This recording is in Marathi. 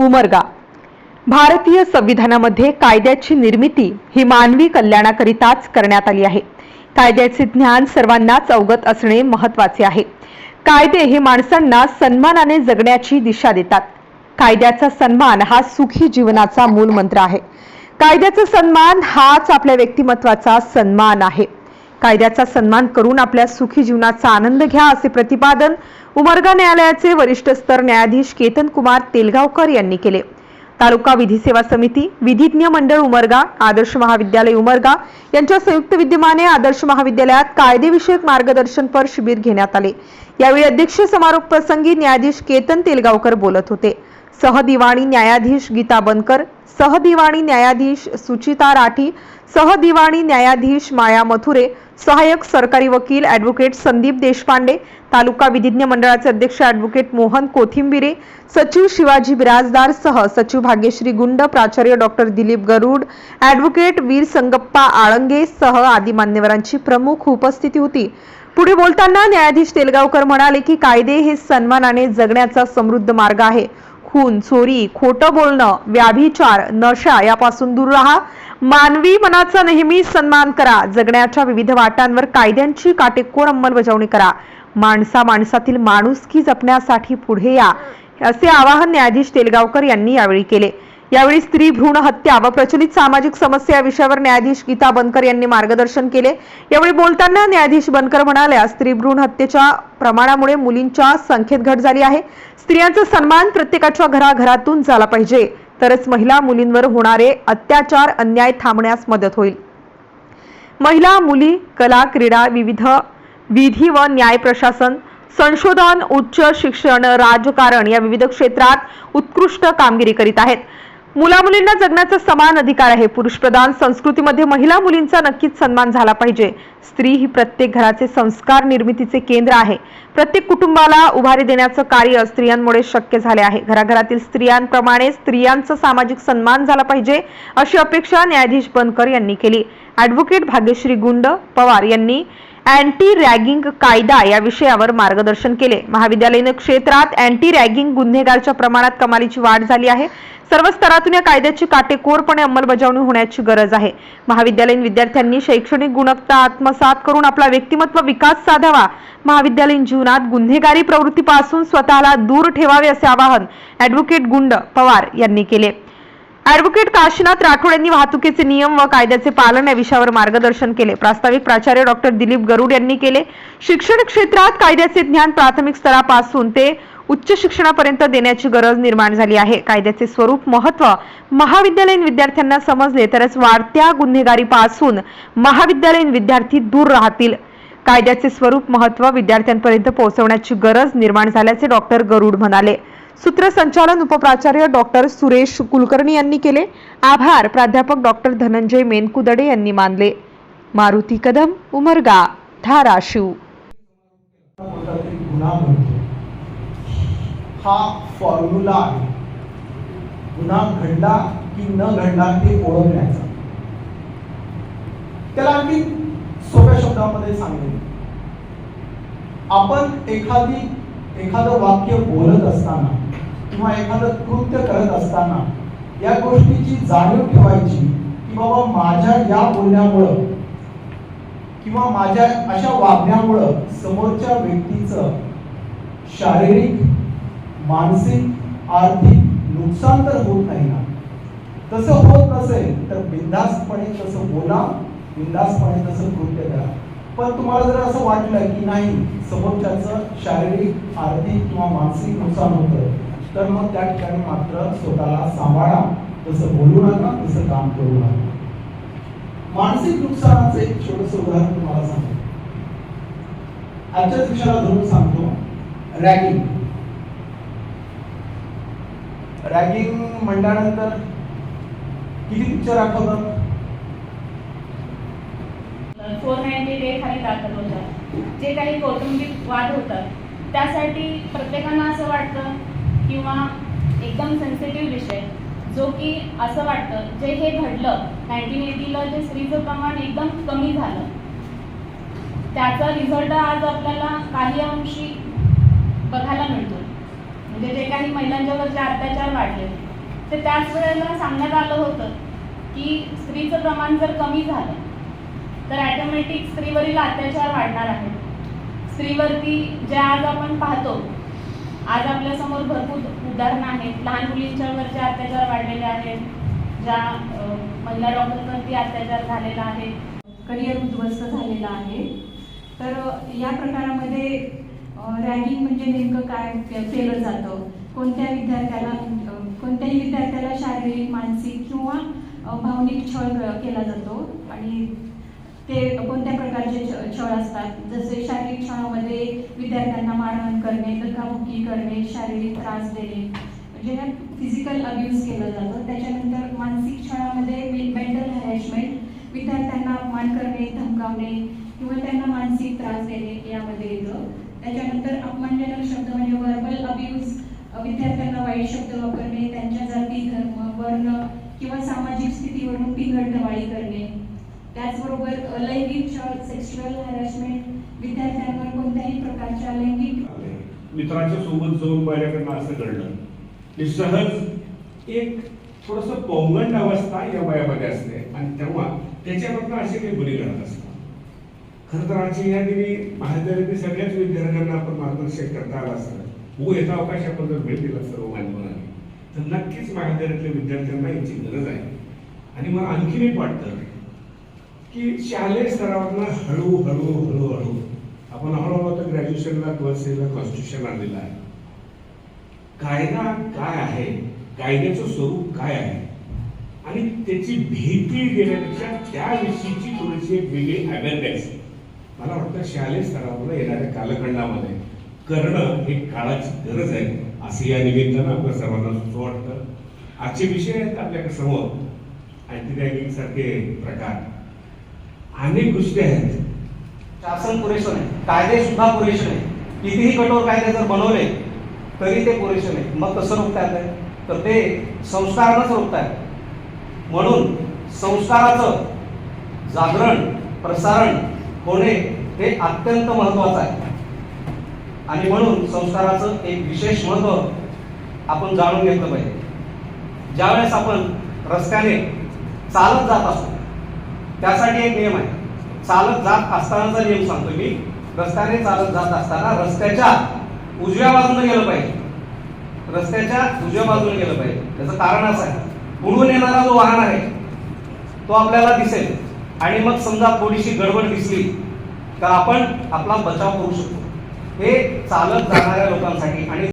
उमरगा. भारतीय संविधानामध्ये कायद्याची निर्मिती ही मानवी कल्याणाकरिताच करण्यात आली आहे. कायद्याचे ज्ञान सर्वांनाच अवगत असणे महत्त्वाचे आहे. कायदे हे माणसांना सन्मानाने जगण्याची दिशा देतात. कायद्याचा सन्मान हा सुखी जीवनाचा मूल मंत्र आहे. कायद्याचा सन्मान हाच आपल्या व्यक्तिमत्वाचा सन्मान आहे. कायद्याचा सन्मान करून आपल्या सुखी जीवनाचा आनंद घ्या असे प्रतिपादन उमरगा न्यायालयाचे वरिष्ठ स्तर न्यायाधीश केतन कुमार तेलगावकर यांनी केले. तालुका विधी सेवा समिती विधिज्ञ मंडळ उमरगा आदर्श महाविद्यालय उमरगा यांच्या संयुक्त विद्यमाने आदर्श महाविद्यालयात कायदेविषयक मार्गदर्शनपर शिबिर घेण्यात आले. यावेळी अध्यक्ष समारोप प्रसंगी न्यायाधीश केतन तेलगावकर बोलत होते. सहदिवाणी न्यायाधीश गीता बनकर सहदिवाणी न्यायाधीश सुचिता राठी सहदिवाणी न्यायाधीश माया मथुरे सहाय्यक सरकारी वकील ॲडव्होकेट संदीप देशपांडे तालुका विधिज्ञ मंडळाचे अध्यक्ष ॲडव्होकेट मोहन कोथिंबिरे सचिव शिवाजी बिराजदार सह सचिव भाग्यश्री गुंड प्राचार्य डॉक्टर दिलीप गरुड ॲडव्होकेट वीर संगप्पा आळंगे सह आदी मान्यवरांची प्रमुख उपस्थिती होती. पुढे बोलताना न्यायाधीश तेलगावकर म्हणाले की कायदे हे सन्मानाने जगण्याचा समृद्ध मार्ग आहे. खून चोरी खोटं बोलणं व्याभिचार नशा यापासून दूर राहा. मानवी मनाचा नेहमी सन्मान करा. जगण्याच्या विविध वाटांवर कायद्यांची काटेकोर अंमलबजावणी करा. माणसा माणसातील माणुसकी जपण्यासाठी पुढे या असे आवाहन न्यायाधीश तेलगावकर यांनी यावेळी केले. यावेळी स्त्री भ्रूण हत्या व प्रचलित सामाजिक समस्या या विषयावर न्यायाधीश गीता बनकर यांनी मार्गदर्शन केले. यावेळी बोलताना न्यायाधीश बनकर म्हणाल्या स्त्री भ्रूण हत्येच्या प्रमाणामुळे मुलींच्या संख्येत घट झाली आहे. स्त्रियांचा सन्मान प्रत्येकाच्या घराघरातून झाला पाहिजे. तरच महिला मुलींवर होणारे अत्याचार अन्याय थांबण्यास मदत होईल. महिला मुली कला क्रीडा विविध विधी व न्याय प्रशासन संशोधन उच्च शिक्षण राजकारण या विविध क्षेत्रात उत्कृष्ट कामगिरी करीत आहेत. मुला मुलींना जगण्याचा समान अधिकार आहे. पुरुष प्रधान संस्कृतीमध्ये महिला मुलींचा नक्कीच सन्मान झाला पाहिजे. स्त्री ही प्रत्येक घराचे संस्कार निर्मितीचे केंद्र आहे. प्रत्येक कुटुंबाला उभारी देण्याचं कार्य स्त्रियांमुळे शक्य झाले आहे. घराघरातील स्त्रियांप्रमाणे स्त्रियांचा सामाजिक सन्मान झाला पाहिजे अशी अपेक्षा न्यायाधीश बनकर यांनी केली. ॲडव्होकेट भाग्यश्री गुंड पवार यांनी अँटी रॅगिंग कायदा या विषयावर मार्गदर्शन केले. महाविद्यालयीन क्षेत्रात अँटी रॅगिंग गुन्हेगारच्या प्रमाणात कमालीची वाढ झाली आहे. सर्व स्तरातून या कायद्याची काटेकोरपणे अंमलबजावणी होण्याची गरज आहे. महाविद्यालयीन विद्यार्थ्यांनी शैक्षणिक गुणवत्ता आत्मसात करून आपला व्यक्तिमत्व विकास साधावा. महाविद्यालयीन जीवनात गुन्हेगारी प्रवृत्तीपासून स्वतःला दूर ठेवावे असे आवाहन ॲडव्होकेट गुंड पवार यांनी केले. ॲडव्होकेट काशीनाथ राठोड यांनी वाहतुकीचे नियम व कायद्याचे पालन या विषयावर मार्गदर्शन केले. प्रास्ताविक प्राचार्य डॉक्टर दिलीप गरुड यांनी केले. शिक्षण क्षेत्रात कायद्याचे ज्ञान प्राथमिक स्तरापासून ते उच्च शिक्षणापर्यंत देण्याची गरज निर्माण झाली आहे. कायद्याचे स्वरूप महत्त्व महाविद्यालयीन विद्यार्थ्यांना समजले तरच वाढत्या गुन्हेगारीपासून महाविद्यालयीन विद्यार्थी दूर राहतील. कायद्याचे स्वरूप महत्त्व विद्यार्थ्यांपर्यंत पोहोचवण्याची गरज निर्माण झाल्याचे डॉक्टर गरुड म्हणाले. सूत्रसंचालन उपप्राचार्य डॉक्टर सुरेश कुलकर्णी यांनी केले. आभार प्राध्यापक डॉक्टर धनंजय मेनकुदडे यांनी मानले. मारुती कदम उमरगा धाराशिव हा फॉर्म्युला आहे. गुन्हा घडला की न घडला ते ओळखण्याचा. त्याला आणखी सोप्या शब्दामध्ये सांगेल आपण एखादी एखादं वाक्य बोलत असताना किंवा एखादं कृत्य करत असताना या गोष्टीची जाणीव ठेवायची की बाबा माझ्या या बोलण्यामुळं किंवा माझ्या अशा वागण्यामुळं समोरच्या व्यक्तीचं शारीरिक मानसिक आर्थिक नुकसान तर होत नाही ना. तसं होत नसेल तर बिंदास्तपणे तसं बोला बिंदास्तपणे तसं कृत्य करा. पण तुम्हाला जर असं वाटलं की नाही समोरच्याचं शारीरिक आर्थिक किंवा मानसिक नुकसान होतं तर मग त्या ठिकाणी मात्र स्वतःला सांभाळा. तसं बोलू नका तसं काम करू नका. मानसिक नुकसानाचं एक छोटस उदाहरण तुम्हाला सांगतो. आजच्याच विषयाला धरून सांगतो रॅगिंग. रॅगिंग म्हणल्यानंतर किती पिक्चर आठवतात? फोर नाईन्टी डे खाली दाखल होतात. जे काही कौटुंबिक वाद होतात त्यासाठी प्रत्येकानं किंवा एकदम सेन्सिटिव्ह विषय जो की असं वाटतं जे हे घडलं नाईन्टीन एटीला जे स्त्रीचं प्रमाण एकदम कमी झालं. त्याचा रिझल्ट आज आपल्याला काही अंशी बघायला मिळतो. म्हणजे जे काही महिलांच्यावर जे अत्याचार वाढले ते त्याच वेळेला सांगण्यात आलं होतं की स्त्रीचं प्रमाण जर कमी झालं तर ॲटोमॅटिक स्त्रीवरील अत्याचार वाढणार आहे स्त्रीवरती जे आज आपण पाहतो आज आपल्यासमोर भरपूर उदाहरणं आहेत. लहान मुलींच्यावर जे अत्याचार वाढलेले आहेत ज्या महिला डॉक्टरवरती अत्याचार झालेला आहे करिअर उद्ध्वस्त झालेला आहे. तर या प्रकारामध्ये रॅगिंग म्हणजे नेमकं काय केलं जातं? कोणत्या विद्यार्थ्याला कोणत्याही विद्यार्थ्याला शारीरिक मानसिक किंवा भावनिक छळ केला जातो? आणि ते कोणत्या प्रकारचे छळ असतात? जसे शारीरिक छळामध्ये विद्यार्थ्यांना मारहाण करणे धक्काबुक्की करणे शारीरिक त्रास देणे म्हणजे फिजिकल अब्यूज केलं जातं. त्याच्यानंतर मानसिक छळामध्ये मेंटल हॅरेसमेंट विद्यार्थ्यांना अपमान करणे धमकावणे किंवा त्यांना मानसिक त्रास देणे यामध्ये येतं. त्याच्यानंतर अपमानजनक शब्द म्हणजे वर्बल अब्यूज विद्यार्थ्यांना वाईट शब्द वापरणे त्यांच्या जाती धर्म वर्ण किंवा सामाजिक स्थितीवरून पिंगळटवाळी करणे. त्याचबरोबर अ, लैंगिक सेक्शुअल हॅरॅसमेंट विद्यार्थ्यांवर कोणत्याही प्रकारच्या लैंगिक मित्राच्या सोबत जाऊन माझ्याकडनं असं घडलं. की सहज एक थोडस पौगंड अवस्था या वयामध्ये असते आणि तेव्हा त्याच्यावरनं असे काही बळी घडत असतात. खरं तर आजच्या या दिनी महाविद्यालयातील सगळ्याच विद्यार्थ्यांना आपण मार्गदर्शन करता आलं असतं. हो याचा अवकाश आपण जर भेट दिला सर्व मान्यवरांनी तर नक्कीच महाविद्यालयातल्या विद्यार्थ्यांना याची गरज आहे. आणि मला आणखीन एक वाटतं की शालेय स्तरावरनं हळूहळू हळूहळू आपण हळूहळू आता ग्रॅज्युएशनला ट्वेल्थला कॉन्स्टिट्यूशन आणलेलं आहे. कायदा काय आहे? कायद्याचं स्वरूप काय आहे? आणि त्याची भीती देण्यापेक्षा त्याविषयीची थोडीशी एक वेगळी अवेअरनेस मला वाटतं शालेय स्तरावर येणाऱ्या कालखंडामध्ये करणं हे काळाची गरज आहे. असं या निमित्तानं आपल्या सर्वांना सुचवं वाटतं. आजचे विषय आहेत आपल्याकडे समोर. अँटी रॅगिंग सारखे प्रकार. अनेक गोष्टी आहेत. शासन पुरेसं नाही. कायदे सुद्धा पुरेसे नाही. कितीही कठोर कायदे जर बनवले तरी ते पुरेसे नाही. मग कसं रोखता येतं आहे तर ते संस्कारानंच रोखता म्हणून संस्काराचं जागरण प्रसारण होणे हे अत्यंत महत्वाचं आहे. आणि म्हणून संस्काराचं एक विशेष महत्त्व आपण जाणून घेतलं पाहिजे. ज्यावेळेस आपण रस्त्याने चालत जात असतो त्यासाठी एक नियम आहे. चालत जात असतानाचा नियम सांगतो मी. रस्त्याने चालत जात असताना रस्त्याच्या उजव्या बाजूने गेलं पाहिजे. रस्त्याच्या उजव्या बाजूने गेलं पाहिजे. त्याचं कारण असं आहे. पुढून येणारा जो वाहन आहे तो आपल्याला दिसेल. आणि मग समजा थोडीशी गडबड दिसली तर आपण आपला बचाव करू शकतो. हे चालत जाणाऱ्या लोकांसाठी आणि